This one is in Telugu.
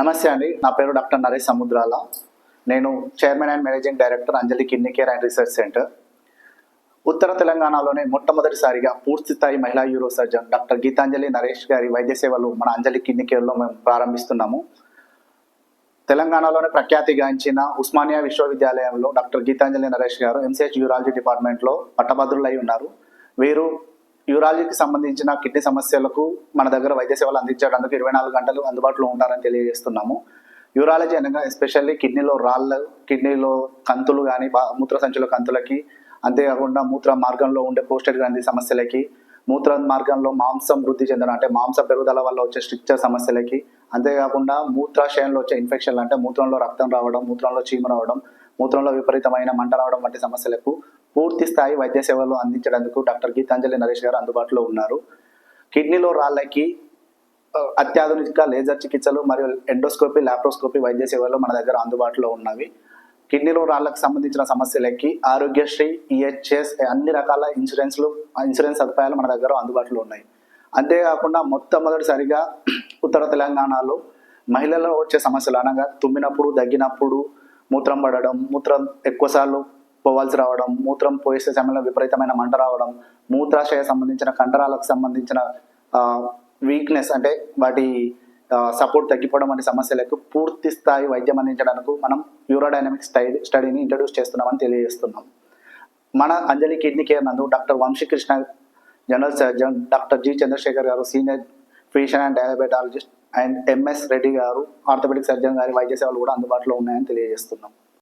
నమస్తే అండి. నా పేరు డాక్టర్ నరేష్ సముద్రాల. నేను chairman and managing director Anjali kidney care and research centre. ఉత్తర తెలంగాణలోనే మొట్టమొదటిసారిగా పూర్తి స్థాయి మహిళా uro surgeon doctor Geetanjali Naresh గారి వైద్య సేవలు మన అంజలి కిడ్నీ కేర్లో మేము ప్రారంభిస్తున్నాము. తెలంగాణలోనే ప్రఖ్యాతిగాంచిన ఉస్మానియా విశ్వవిద్యాలయంలో డాక్టర్ గీతాంజలి నరేష్ గారు ఎంసీహెచ్ యూరాలజీ డిపార్ట్మెంట్లో పట్టభద్రులై ఉన్నారు. వీరు యూరాలజీకి సంబంధించిన కిడ్నీ సమస్యలకు మన దగ్గర వైద్య సేవలు అందించేటందుకు ఇరవై నాలుగు గంటలు అందుబాటులో ఉంటారని తెలియజేస్తున్నాము. యూరాలజీ అనగా ఎస్పెషల్లీ కిడ్నీలో రాళ్ళ కిడ్నీలో కంతులు కానీ మూత్ర సంచుల కంతులకి అంతేకాకుండా మూత్ర మార్గంలో ఉండే పోస్టెడ్ గ్రంథి సమస్యలకి మూత్ర మార్గంలో మాంసం వృద్ధి చెందడం అంటే మాంస పెరుగుదల వల్ల వచ్చే స్ట్రిక్చర్ సమస్యలకి అంతేకాకుండా మూత్రాశయంలో వచ్చే ఇన్ఫెక్షన్లు అంటే మూత్రంలో రక్తం రావడం మూత్రంలో చీమ రావడం మూత్రంలో విపరీతమైన మంట రావడం వంటి సమస్యలకు పూర్తి స్థాయి వైద్య సేవలు అందించడానికి డాక్టర్ గీతాంజలి నరేష్ గారు అందుబాటులో ఉన్నారు. కిడ్నీలో రాళ్ళకి అత్యాధునిక లేజర్ చికిత్సలు మరియు ఎండోస్కోపీ లాప్రోస్కోపీ వైద్య సేవలు మన దగ్గర అందుబాటులో ఉన్నవి. కిడ్నీలో రాళ్ళకు సంబంధించిన సమస్యలకి ఆరోగ్యశ్రీ ఈహెచ్ఎస్ అన్ని రకాల ఇన్సూరెన్స్లు ఇన్సూరెన్స్ సదుపాయాలు మన దగ్గర అందుబాటులో ఉన్నాయి. అంతేకాకుండా మొట్టమొదటిసారిగా ఉత్తర తెలంగాణలో మహిళల్లో వచ్చే సమస్యలు అనగా తుమ్మినప్పుడు దగ్గినప్పుడు మూత్రం పడడం మూత్రం ఎక్కువసార్లు పోవాల్సి రావడం మూత్రం పోసే సమయంలో విపరీతమైన మంట రావడం మూత్రాశయ సంబంధించిన కండరాలకు సంబంధించిన వీక్నెస్ అంటే వాటి సపోర్ట్ తగ్గిపోవడం వంటి సమస్యలకు పూర్తి స్థాయి వైద్యం అందించడానికి మనం యూరోడైనమిక్ స్టడీ స్టడీని ఇంట్రడ్యూస్ చేస్తున్నామని తెలియజేస్తున్నాం. మన అంజలి కిడ్నీ కేర్ నందు doctor Vamsikrishna general surgeon doctor G Chandrasekhar గారు senior physician and diabetologist and MS Reddy గారు ఆర్థోపెడిక్ సర్జన్ గారి వైద్య సేవలు కూడా అందుబాటులో ఉన్నాయని తెలియజేస్తున్నాం.